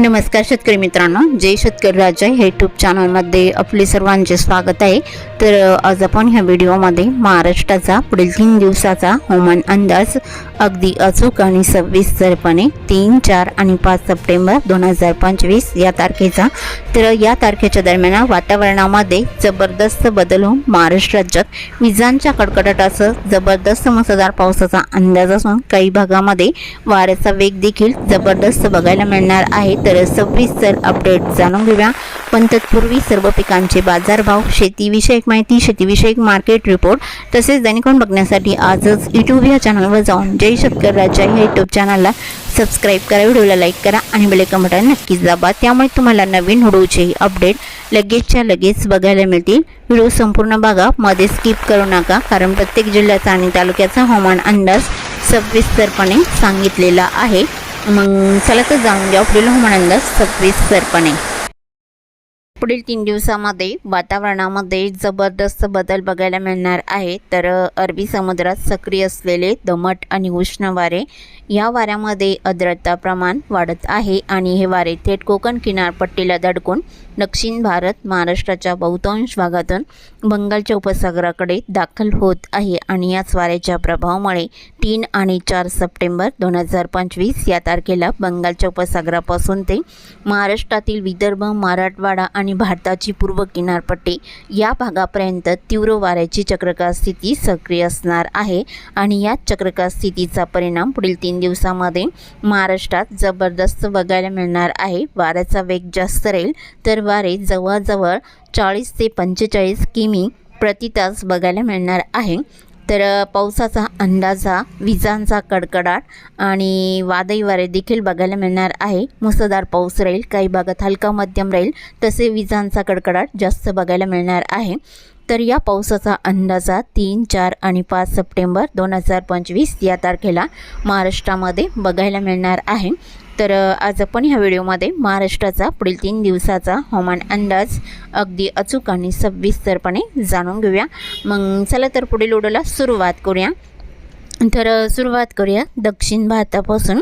नमस्कार शेतकरी मित्रांनो जय शेतकरी राजा हे यूट्यूब चॅनलमध्ये आपले सर्वांचे स्वागत आहे. तर आज आपण ह्या व्हिडिओमध्ये महाराष्ट्राचा पुढील तीन दिवसाचा हवामान अंदाज अगदी अचूक आणि सविस्तरपणे तीन चार आणि पाच सप्टेंबर दोन हजार पंचवीस या तारखेचा. तर या तारखेच्या दरम्यान वातावरणामध्ये जबरदस्त बदल होऊन महाराष्ट्र राज्यात विजांच्या कडकडाटासह जबरदस्त मुसळधार पावसाचा अंदाज असून काही भागामध्ये वाऱ्याचा वेग देखील जबरदस्त बघायला मिळणार आहे. तर तर सविस्तर अपडेट जाणून घेऊया. पण तत्पूर्वी सर्व पिकांचे बाजारभाव शेतीविषयक माहिती शेतीविषयक मार्केट रिपोर्ट तसेच दैनिकून बघण्यासाठी आजच यूट्यूब या चॅनलवर जाऊन जय शेतकरी राजा या यूट्यूब चॅनलला सबस्क्राईब करा व्हिडिओला लाईक करा आणि बेलेकन बटन नक्कीच दाबा. त्यामुळे तुम्हाला नवीन व्हिडिओचे अपडेट लगेचच्या लगेच बघायला मिळतील. व्हिडिओ संपूर्ण बघा मध्ये स्किप करू नका कारण प्रत्येक जिल्ह्याचा आणि तालुक्याचा हवामान अंदाज सविस्तरपणे सांगितलेला आहे. मग चला तर जाऊन घ्या. पुढील हवामान अंदाज सविस्तरपणे पुढील तीन दिवसामध्ये वातावरणामध्ये जबरदस्त बदल बघायला मिळणार आहे. तर अरबी समुद्रात सक्रिय असलेले दमट आणि उष्ण वारे या वाऱ्यामध्ये आर्द्रता प्रमाण वाढत आहे आणि हे वारे थेट कोकण किनारपट्टीला धडकून दक्षिण भारत महाराष्ट्राच्या बहुतांश भागातून बंगालच्या उपसागराकडे दाखल होत आहे आणि याच वाऱ्याच्या प्रभावामुळे तीन आणि चार सप्टेंबर दोन हजार पंचवीस या तारखेला बंगालच्या उपसागरापासून ते महाराष्ट्रातील विदर्भ मराठवाडा आणि भारताची पूर्व किनारपट्टी या भागापर्यंत तीव्र वाऱ्याची चक्रकार स्थिती सक्रिय असणार आहे आणि या चक्रकार स्थितीचा परिणाम पुढील तीन दिवसामध्ये महाराष्ट्रात जबरदस्त बघायला मिळणार आहे. वाऱ्याचा वेग जास्त राहील तर वारे जवळजवळ चाळीस ते पंचेचाळीस किमी प्रति तास बघायला मिळणार आहे. तर पावसाचा अंदाजा विजांचा कडकडाट आणि वादळी वारे देखील बघायला मिळणार आहे. मुसळधार पाऊस राहील काही भागात हलका मध्यम राहील तसे विजांचा कडकडाट जास्त बघायला मिळणार आहे. तर या पावसाचा अंदाजा तीन चार आणि पाच सप्टेंबर दोन हजार पंचवीस या तारखेला महाराष्ट्रामध्ये बघायला मिळणार आहे. तर आज आपण ह्या व्हिडिओमध्ये महाराष्ट्राचा पुढील तीन दिवसाचा हवामान अंदाज अगदी अचूक आणि सविस्तरपणे जाणून घेऊया. मग चला तर पुढील ओढोला सुरुवात करूया. तर सुरुवात करूया दक्षिण भारतापासून.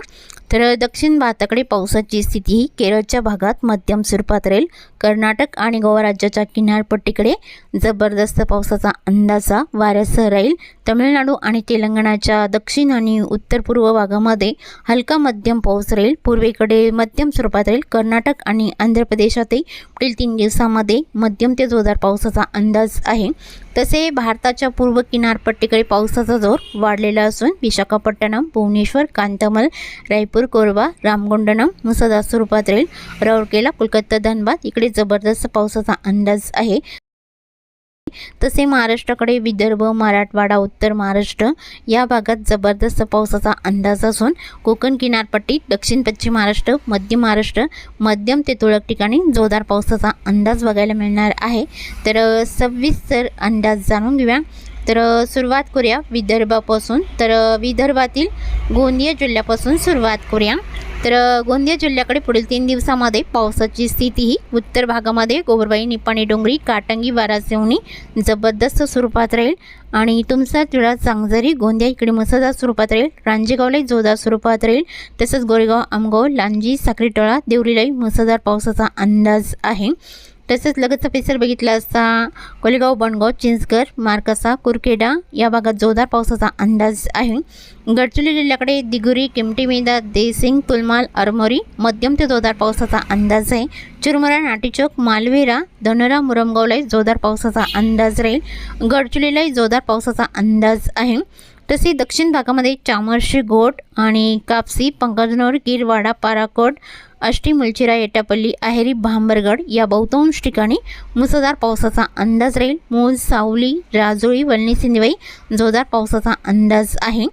तर दक्षिण भारताकडे पावसाची स्थिती ही केरळच्या भागात मध्यम स्वरूपात राहील. कर्नाटक आणि गोवा राज्याच्या किनारपट्टीकडे जबरदस्त पावसाचा अंदाजा वाऱ्यासह राहील. तमिळनाडू आणि तेलंगणाच्या दक्षिण आणि उत्तर पूर्व भागामध्ये हलका मध्यम पाऊस राहील. पूर्वेकडे मध्यम स्वरूपात राहील. कर्नाटक आणि आंध्र प्रदेशातही पुढील तीन दिवसामध्ये मध्यम ते जोरदार पावसाचा अंदाज आहे. तसे भारताच्या पूर्व किनारपट्टीकडे पावसाचा जोर वाढलेला असून विशाखापट्टणम भुवनेश्वर कांतमल रायपूर कोरबा रामगुंडनम मुसळधार स्वरूपात राहील राऊरकेला कोलकाता धनबाद इकडे जबरदस्त पावसाचा अंदाज आहे. तसे महाराष्ट्राकडे विदर्भ मराठवाडा उत्तर महाराष्ट्र या भागात जबरदस्त पावसाचा अंदाज असून कोकण किनारपट्टी दक्षिण पश्चिम महाराष्ट्र मध्य महाराष्ट्र मध्यम ते तुरळक ठिकाणी जोरदार पावसाचा अंदाज बघायला मिळणार आहे. तर सव्वीस सविस्तर अंदाज जाणून घेऊया. तर सुरुवात करूया विदर्भापासून. तर विदर्भातील गोंदिया जिल्ह्यापासून सुरुवात करूया. तर गोंदिया जिल्ह्याकडे पुढील तीन दिवसामध्ये पावसाची स्थिती ही उत्तर भागामध्ये गोबरबाई निपाणी डोंगरी काटंगी वारासेवणी जबरदस्त स्वरूपात राहील. आणि तुमचा जिल्हा चांगजरी गोंदिया इकडे मुसळधार स्वरूपात राहील. रांजेगावलाही जोरदार स्वरूपात राहील. तसंच गोरेगाव आमगाव लांजी साखरीटोळा देवरीलाही मुसळधार पावसाचा अंदाज आहे. तसेच लगतचा परिसर बघितला असता कोलेगाव बनगाव चिंचगर मार्कसा कुरखेडा या भागात जोरदार पावसाचा अंदाज आहे. गडचिरोली जिल्ह्याकडे दिगुरी किमटी मेदा देसिंग तुलमाल अरमोरी मध्यम ते जोरदार पावसाचा अंदाज आहे. चुरमरा नाटीचौक मालवेरा धनोरा मुरमगावलाही जोरदार पावसाचा अंदाज राहील. गडचिरोलीलाही जोरदार पावसाचा अंदाज आहे. तसे दक्षिण भागामध्ये चामर्शी गोट आणि कापसी पंकजनोर गिरवाडा पाराकोट आष्टी मुलचिरा एटापल्ली अहेरी भांबरगड या बहुतांश ठिकाणी मुसळधार पावसाचा अंदाज राहील. मूल सावली राजोळी वलणी सिंधवाई जोरदार पावसाचा अंदाज आहे.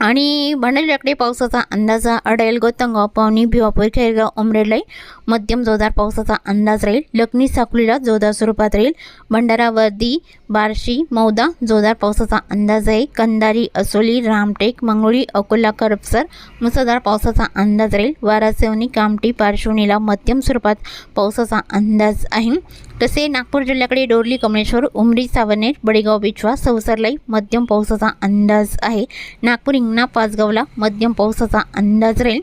आणि भंडारकडे पावसाचा अंदाज अडेल गोतंगाव पावनी भिवापूर खेरगाव उमरेडलाई मध्यम जोरदार पावसाचा अंदाज राहील. लखनी साकुलीला जोरदार स्वरूपात राहील. भंडारा वर्दी बार्शी मौदा जोरदार पावसाचा अंदाज आहे कंदारी असोली रामटेक मंगळी अकोला करपसर मुसळधार पावसाचा अंदाज राहील. वारासेवनी कामटी पार्श्वनीला मध्यम स्वरूपात पावसाचा अंदाज आहे. तसे नागपूर जिल्ह्याकडे डोरली कमळेश्वर उमरी सावनेर बडेगाव बिछवा सौसरलाई मध्यम पावसाचा अंदाज आहे. नागपूर हिंगणा पाचगावला मध्यम पावसाचा अंदाज राहील.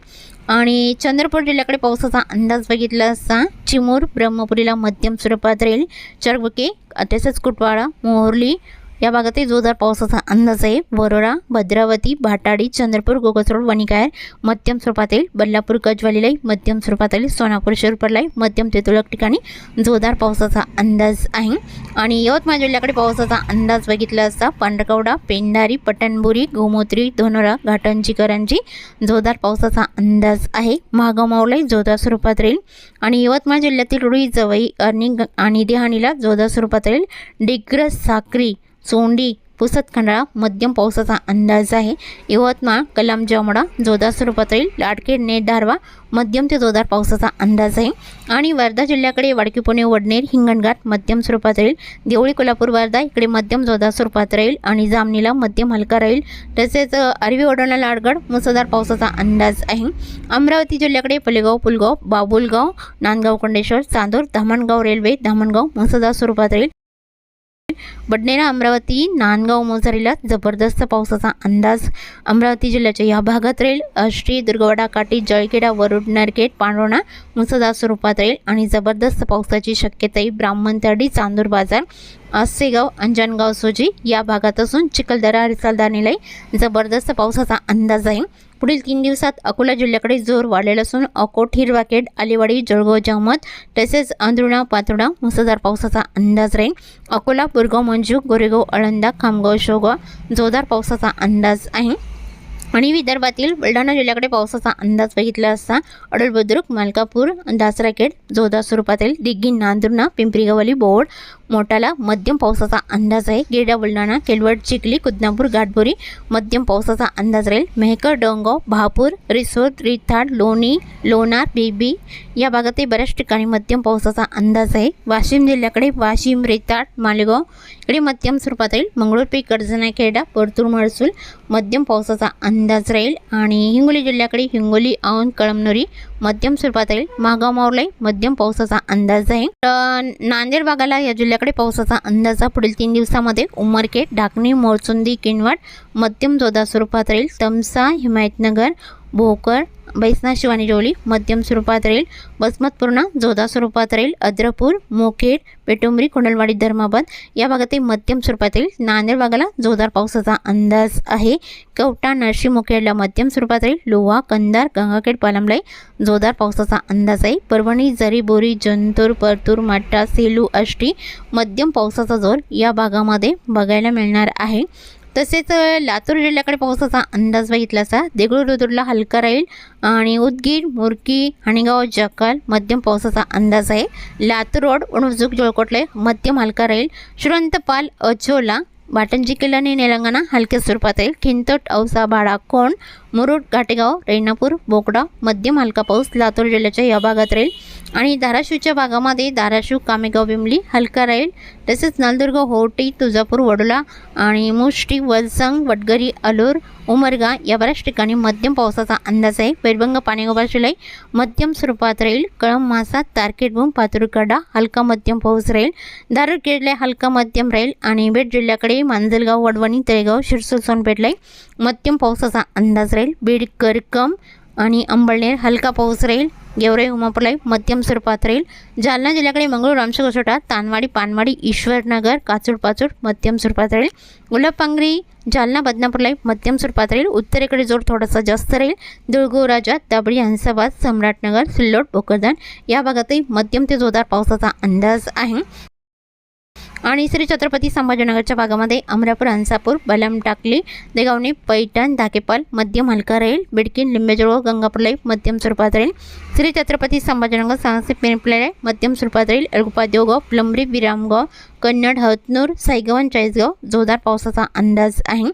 आणि चंद्रपूर जिल्ह्याकडे पावसाचा अंदाज बघितला असता चिमूर ब्रह्मपुरीला मध्यम स्वरूपात राहील. चरबुके तसेच कुटवाडा मोहर्ली या भागातही जोरदार पावसाचा अंदाज आहे. वरोरा भद्रावती भाटाडी चंद्रपूर गोगसरोड वणिकायर मध्यम स्वरूपात येईल बल्लापूर गजवालीलाही मध्यम स्वरूपात येईल सोनापूर शिरपूरलाही मध्यम ते तुरळक ठिकाणी जोरदार पावसाचा अंदाज आहे. आणि यवतमाळ जिल्ह्याकडे पावसाचा अंदाज बघितला असता पांढरकवडा पेंढारी पटणबुरी गोमोत्री धोनोरा घाटंजी करंजी जोरदार पावसाचा अंदाज आहे. महागाव मावलाही जोरदार स्वरूपात राहील. आणि यवतमाळ जिल्ह्यातील रुई जवई अर्निंग आणि देहाणीला जोरदार स्वरूपात राहील. डिग्रस साक्री सोंडी पुसत खंडाळा मध्यम पावसाचा अंदाज आहे. यवतमाळ कलाम जामडा जोरदार स्वरूपात राहील लाडखेड नेट धारवा मध्यम ते जोरदार पावसाचा अंदाज आहे. आणि वर्धा जिल्ह्याकडे वाडकी पुणे वडनेर हिंगणघाट मध्यम स्वरूपात राहील. देवळी कोल्हापूर वर्धा इकडे मध्यम जोरदार स्वरूपात राहील. आणि जामनीला मध्यम हलका राहील. तसेच अरवी आरवी लाडगड मुसळधार पावसाचा अंदाज आहे. अमरावती जिल्ह्याकडे पलेगाव पुलगाव बाबुलगाव नांदगाव कोंडेश्वर चांदूर धामणगाव रेल्वे धामणगाव मुसळधार स्वरूपात राहील. बडनेरा अमरावती नांदगाव मोझारीला जबरदस्त पावसाचा अंदाज. अमरावती जिल्ह्याच्या या भागात राहील श्री दुर्गवाडा काठी जळखेडा वरुड नरखेड पांडवणा मुसळधार स्वरूपात राहील आणि जबरदस्त पावसाची शक्यताही ब्राह्मणतडी चांदूर बाजार. आसेगाव अंजनगाव सोजी या भागात असून चिखलदरा रिसालदानीलाही जबरदस्त पावसाचा अंदाज आहे. पुढील तीन दिवसात अकोला जिल्ह्याकडे जोर वाढलेला असून अकोट हिरवाकेड आलेवाडी जळगाव जामत तसेच आंध्रुणा पातोडा मुसळधार पावसाचा अंदाज राहील. अकोला बुरगाव मंजू गोरेगाव आळंदा खामगाव शोगाव जोरदार पावसाचा अंदाज आहे. आणि विदर्भातील बुलढाणा जिल्ह्याकडे पावसाचा अंदाज बघितला असता अडल बुद्रुक मालकापूर दासराखेड जोधा स्वरूपातील दिग्गी नांदुर्णा पिंपरी गव्हाली बोर्ड मोठाला मध्यम पावसाचा अंदाज आहे. गेडा बुलढाणा केलवड चिखली कुदनापूर घाटबोरी मध्यम पावसाचा अंदाज राहील. मेहकर डोंगाव भापूर रिसोद रिथाड लोणी लोणार बेबी या भागातही बऱ्याच ठिकाणी मध्यम पावसाचा अंदाज आहे. वाशिम जिल्ह्याकडे वाशिम रेताड मालेगाव इकडे मध्यम स्वरूपात राहील मंगळूरपी कर्जना खेडा परतूर महसूल मध्यम पावसाचा अंदाज अंदाज राहील आणि हिंगोली जिल्ह्याकडे हिंगोली औंध कळमनुरी मध्यम स्वरूपात राहील. मागाव मावलाई मध्यम पावसाचा अंदाज आहे. तर नांदेड भागाला या जिल्ह्याकडे पावसाचा अंदाज आहे. पुढील तीन दिवसामध्ये उमरखेड ढाकणी मोरचुंदी किनवट मध्यम जोधा स्वरूपात राहील. तमसा हिमायतनगर भोकर बैसना शिवानी जोली मध्यम स्वरूपात राहील बसमतपूर्णा जोधा स्वरूपात राहील अद्रपूर मोखेड पेटुंबरी कोंडलवाडी धर्माबाद. या भागातही मध्यम स्वरूपात राहील. नांदेड भागाला जोरदार पावसाचा अंदाज आहे. कवटा नरशी मुखेडला मध्यम स्वरूपात राहील. लोहा कंदार गंगाखेड पालमलाई जोरदार पावसाचा अंदाज आहे. परभणी जरी बोरी जंतूर परतूर माट्टा सेलू आष्टी मध्यम पावसाचा जोर या भागामध्ये बघायला मिळणार आहे. तसेच लातूर जिल्ह्याकडे पावसाचा अंदाज बघितला असा देगलूर रुद्रला हलका राहील आणि उदगीर मुरकी हणीगाव जकाल मध्यम पावसाचा अंदाज आहे. लातूर रोड उणजूक जोळकोटले मध्यम हलका राहील. श्रीवंतपाल अचोला बाटंजी आणि तेलंगणा हलक्या स्वरूपात येईल. खिंतट औसा भाडा कोण मुरुड घाटेगाव रेणापूर बोकडा मध्यम हलका पाऊस लातूर जिल्ह्याच्या या भागात राहील. आणि धाराशिवच्या भागामध्ये धाराशिव कामेगाव बिमली हलका राहील. तसेच नलदुर्ग होटी तुळजापूर वडोला आणि मुष्टी वलसंग वडगरी अलूर उमरगा या बऱ्याच ठिकाणी मध्यम पावसाचा अंदाज आहे. वैरभंग पाणीगोबा शिलाई मध्यम स्वरूपात राहील. कळम मासा तारखेडभूम पातुरकडा हलका मध्यम पाऊस राहील. दारूर किडले हलका मध्यम राहील आणि बीड जिल्ह्याकडे मांजलगाव वडवणी तळेगाव शिरसूर सोनपेठलाई मध्यम पावसाचा अंदाज राहील. बीड करकम आणि अंबळनेर हलका पाऊस राहील. गेवराई उमापुलाई मध्यम स्वरूपात राहील जालना जिल्ह्याकडे मंगळूर रामशेकोसोटा तानवाडी पानवाडी ईश्वरनगर काचूड पाचूड मध्यम स्वरूपात राहील उलपांगरी जालना बदनापूरलाई मध्यम स्वरूपात राहील उत्तरेकडे जोर थोडासा जास्त राहील. दुळगो राजा हंसाबाद सम्राटनगर सिल्लोड भोकरदान या भागातही मध्यम ते जोरदार पावसाचा अंदाज आहे. आणि श्री छत्रपती संभाजीनगरच्या भागामध्ये अमरापूर अंसापूर बलम टाकली देगावणी पैठण धाकेपाल मध्यम हलका राहील बिडकीन लिंबेजळगाव गंगापूरलाई मध्यम स्वरूपात राहील श्री छत्रपती संभाजीनगर सांगसे पेनप्ले मध्यम स्वरूपात राहील एळगुपा देवगाव प्लंबरी विरामगाव कन्नड हतनूर सायगवन चाळीसगाव जोरदार पावसाचा अंदाज आहे.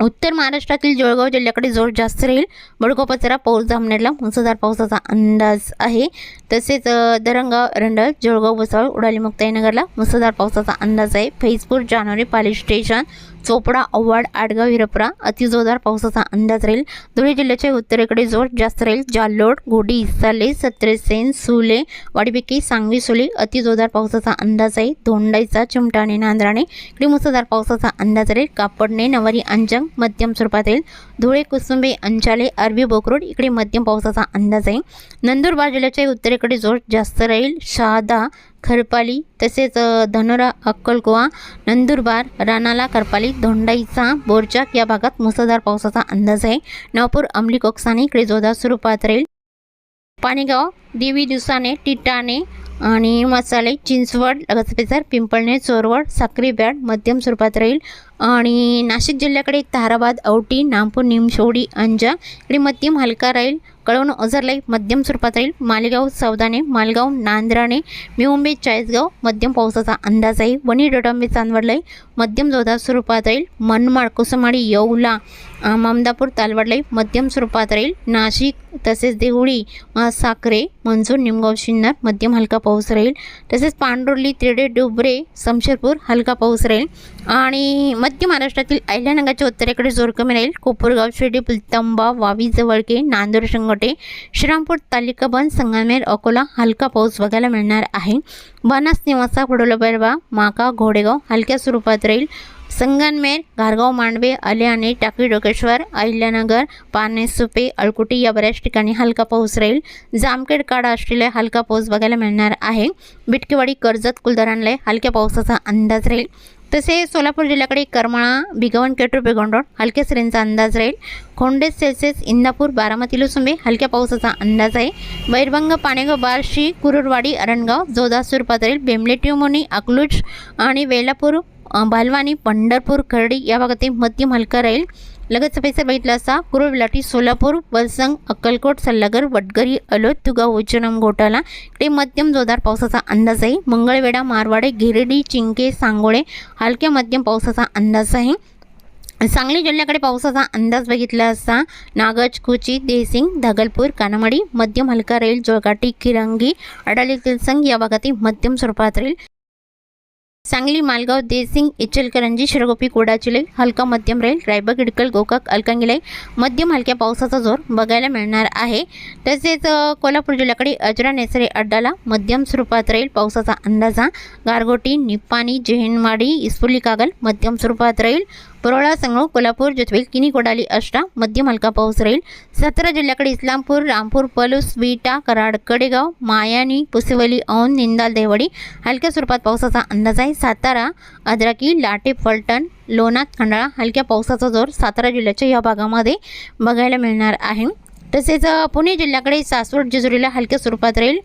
उत्तर महाराष्ट्रातील जळगाव जिल्ह्याकडे जोर जास्त राहील. बडगोपचरा पाऊस जामनेरला मुसळधार पावसाचा अंदाज आहे. तसेच दरंगाव रंडल जळगाव भुसावळ उडाली मुक्ताईनगरला मुसळधार पावसाचा अंदाज आहे. फैजपूर जानोरी पाली स्टेशन चोपडा औवाड आडगाव हिरपरा अतिजोरदार पावसाचा अंदाज राहील. धुळे जिल्ह्याच्या उत्तरेकडे जोर जास्त राहील. जाल्लोड घोडी इसाले सत्रेसेन सुले वाडीबिकी सांगवी सुले अतिजोरदार पावसाचा अंदाज आहे. धोंडाईचा चिमटाणे आणि नांद्राणे इकडे मुसळधार पावसाचा अंदाज राहील. कापडणे नवारी अंजंग मध्यम स्वरूपात राहील धुळे कुसुंबे अंचाले अरबी बोकरोड इकडे मध्यम पावसाचा अंदाज आहे. नंदुरबार जिल्ह्याच्या उत्तरेकडे जोर जास्त राहील. शहादा खरपाली तसेच धनोरा अक्कलकोवा नंदुरबार रानाला खरपाली धोंडाईचा बोरचाक या भागात मुसळधार पावसाचा अंदाज आहे. नवपूर अंमली कोकसाने इकडे जोरदार स्वरूपात राहील पाणीगाव देवी दिवसाने टिटाणे आणि मसाले चिंचवड लगतपेसर पिंपळणे चोरवड साखरी बॅड मध्यम स्वरूपात राहील. आणि नाशिक जिल्ह्याकडे ताराबाद औटी नामपूर निमशोडी अंजा इकडे मध्यम हलका राहील. कळवण ओझरलाई मध्यम स्वरूपात राहील. मालेगाव सौदाने मालगाव नांद्राणे मिळुंबे चाळीसगाव मध्यम पावसाचा अंदाज आहे. वणी डोटांबे चांदवडलाई मध्यम जोरदार स्वरूपात राहील. मनमाड कुसमाडी येवला ममदापूर तालवडलाई मध्यम स्वरूपात राहील. नाशिक तसेच देवळी साखरे मंजूर निमगाव शिन्नर मध्यम हलका पाऊस राहील. तसेच पांडुर्ली तिरडे डुबरे समशेरपूर हलका पाऊस राहील. आणि मध्य महाराष्ट्रातील अहिल्यानगरच्या उत्तरेकडे जोर कमी राहील. कोपरगाव शिर्डी पुलतंबा वावी जवळके नांदूर शंगटे श्रीरामपूर तालिका बन संगमेर अकोला हलका पाऊस बघायला मिळणार आहे. बनास निवासा वडोला बैरवा माका घोडेगाव हलक्या स्वरूपात राहील. संगनमेर घारगाव मांडवे आल्याने टाकळी डोकेश्वर अहिल्यानगर पारणे सुपे अळकुटी या बऱ्याच ठिकाणी हलका पाऊस राहील. जामखेड काडा असलेला हलका पाऊस बघायला मिळणार आहे. बिटकेवाडी कर्जत कुलधरणला हलक्या पावसाचा अंदाज राहील. तसे सोलापूर जिल्ह्याकडे करमाळा भिगवण केटूर बेगोंडोड हलक्या सरींचा अंदाज राहील. खोंडेस सेल्सेस इंदापूर बारामती लुसुंबे हलक्या पावसाचा अंदाज आहे. बैरभंग पाणेगाव बार्शी कुरुरवाडी अरणगाव जोदा स्वरूपात राहील बेमले अकलूज आणि वेलापूर बालवानी पंढरपूर खर्डी या भागातील मध्यम हलका राहील. लगतचा पैसा बघितला असता कुरुळ विलाटी सोलापूर वलसंग अक्कलकोट सल्लागर वडगरी अलोत तुगाव उज्जनम घोटाला. इकडे मध्यम जोरदार पावसाचा अंदाज आहे. मंगळवेढा मारवाडे गिरडी चिंके सांगोळे हलक्या मध्यम पावसाचा अंदाज आहे. सांगली जिल्ह्याकडे पावसाचा अंदाज बघितला असता नागज कुची देसिंग धगलपूर कानामडी मध्यम हलका राहील. जोगाटी किरंगी अडाली तिलसंग या भागातील मध्यम स्वरूपात राहील. सांगली मालगाव देसिंग इचलकरंजी शिरगोपी कोडाचिले हलका मध्यम राहील रायबग इडकल गोकाक अलकांगिलाई मध्यम हलक्या पावसाचा जोर बघायला मिळणार आहे. तसेच कोल्हापूर जिल्ह्याकडे अजरा नेसरे अड्डाला मध्यम स्वरूपात राहील पावसाचा अंदाजा गारगोटी निप्पाणी जेहनवाडी इस्फुली कागल मध्यम स्वरूपात राहील परोळा संगणू कोल्हापूर जोतवेल किनी कोडाली अष्टा मध्यम हलका पाऊस राहील सातारा जिल्ह्याकडे इस्लामपूर रामपूर पलूस विटा कराड कडेगाव मायानी पुसेवली औन निंदाल देवडी हलक्या स्वरूपात पावसाचा अंदाज आहे. सातारा अद्राकी लाटे फलटण लोणात खंडाळा हलक्या पावसाचा जोर सातारा जिल्ह्याच्या या भागामध्ये बघायला मिळणार आहे. तसेच पुणे जिल्ह्याकडे सासवड जेजुरीला हलक्या स्वरूपात राहील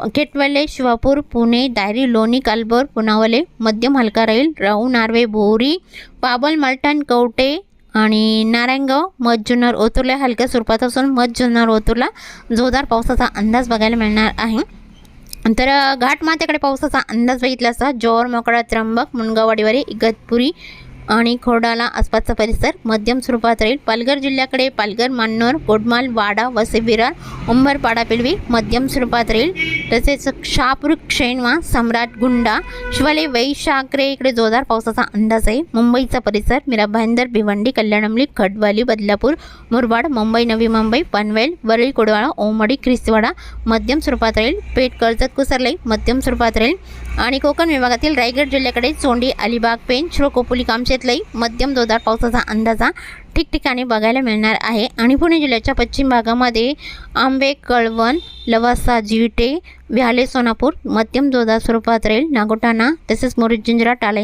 केटवले शिवापूर पुणे दायरी लोणी कालबर पुनावले मध्यम हलका राहील राहू नार्वे बोरी पाबल मलटण कवटे आणि नारायणगाव मध जुन्नर ओतूरला हलक्या स्वरूपात असून मध जुन्नर ओतूरला जोरदार पावसाचा अंदाज बघायला मिळणार आहे. तर अ, घाटमाथ्याकडे पावसाचा अंदाज बघितला असता जोर मोकळा त्र्यंबक मुनगावाडीवारी इगतपुरी आणि खोडाला आसपासचा परिसर मध्यम स्वरूपात राहील. पालघर जिल्ह्याकडे पालघर मान्नोर गोडमाल वाडा वसे विरार उंबरपाडा पिलवी मध्यम स्वरूपात राहील. तसेच शहापूर क्षेणवा सम्राट गुंडा शिवाले वैशाकरे इकडे जोरदार पावसाचा अंदाज आहे. मुंबईचा परिसर मीरा भाईंदर भिवंडी कल्याणमली खडवाली बदलापूर मुरबाड मुंबई नवी मुंबई पनवेल वरळी कोडवाळा ओमडी ख्रिस्तवाडा मध्यम स्वरूपात राहील. पेठ कर्जत कुसरलाई मध्यम स्वरूपात राहील. आणि कोकण विभागातील रायगड जिल्ह्याकडे चोंडी अलिबाग पेन श्रोकोपोली कामशेतलाई मध्यम जोरदार पावसाचा अंदाजा ठिकठिकाणी बघायला मिळणार आहे. आणि पुणे जिल्ह्याच्या पश्चिम भागामध्ये आंबे कळवण लवासा जिवटे व्याले सोनापूर मध्यम जोरदार स्वरूपात राहील नागोटाणा तसेच मोरी जिंजरा टाला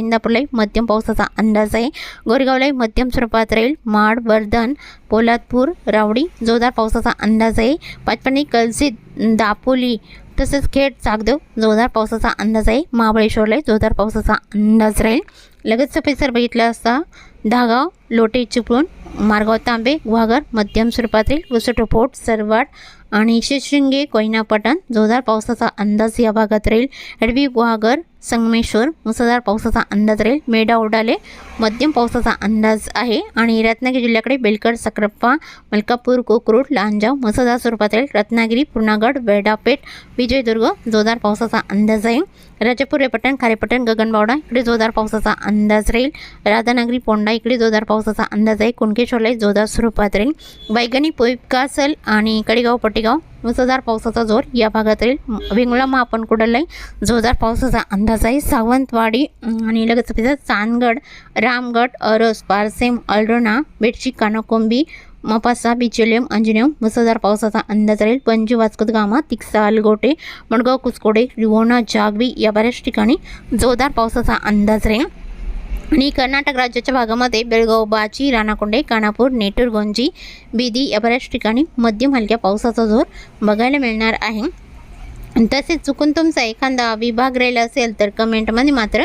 मध्यम पावसाचा अंदाज आहे गोरेगावलाई मध्यम स्वरूपात राहील माड वर्धन पोलादपूर रावडी जोरदार पावसाचा अंदाज आहे पाचपणी कलसीत दापोली तसेच खेड चाकदेव जोरदार पावसाचा अंदाज आहे महाबळेश्वरला जोरदार पावसाचा अंदाज राहील लगेच परिसर बघितला असता धागाव लोटे चिपळूण मारगाव तांबे गुहागर मध्यम स्वरूपातील राहील सरवाड आणि शेषशृंगे कोयना पटण जोरदार पावसाचा अंदाज या भागात राहील. एडवी गुहागर संगमेश्वर मुसळधार पावसाचा अंदाज राहील. मेढा उडाले मध्यम पावसाचा अंदाज आहे. आणि रत्नागिरी जिल्ह्याकडे बेलकर सक्राप्पा मलकापूर कोकरूड लांजाव मुसळधार स्वरूपात राहील रत्नागिरी पूर्णागड वेडापेठ विजयदुर्ग जोरदार पावसाचा अंदाज आहे. राजापूर पटण खारेपटण गगनबावडा इकडे जोरदार पावसाचा अंदाज राहील. राधानगरी पोंडा इकडे जोरदार पावसाचा अंदाज आहे. कुणकेश्वरला जोरदार स्वरूपात राहील. बैगणी पोईकासल आणि कडेगाव पटेगाव मुसळधार पावसाचा जोर या भागात राहील. वेंगुळा महापणकुडला जोरदार पावसाचा अंदाज आहे. सावंतवाडी आणि लगेच चांदगड रामगड अरस पारसेम अल्ड्रोना बेडशी कानाकोंबी मपासा बिचोलियम अंजनियम मुसळधार पावसाचा अंदाज राहील. पंजी वास्कोत गामा तिक्सा अलगोटे मडगाव कुसकोडे रिवोणा जागवी या बऱ्याच ठिकाणी जोरदार पावसाचा अंदाज राहील. आणि कर्नाटक राज्याच्या भागामध्ये बेळगाव बाची राणाकोंडे कानापूर नेटूर गोंजी बिदी या बऱ्याच ठिकाणी मध्यम हलक्या पावसाचा जोर बघायला मिळणार आहे. तसेच चुकून तुमचा एखादा विभाग राहिला असेल तर कमेंटमध्ये मात्र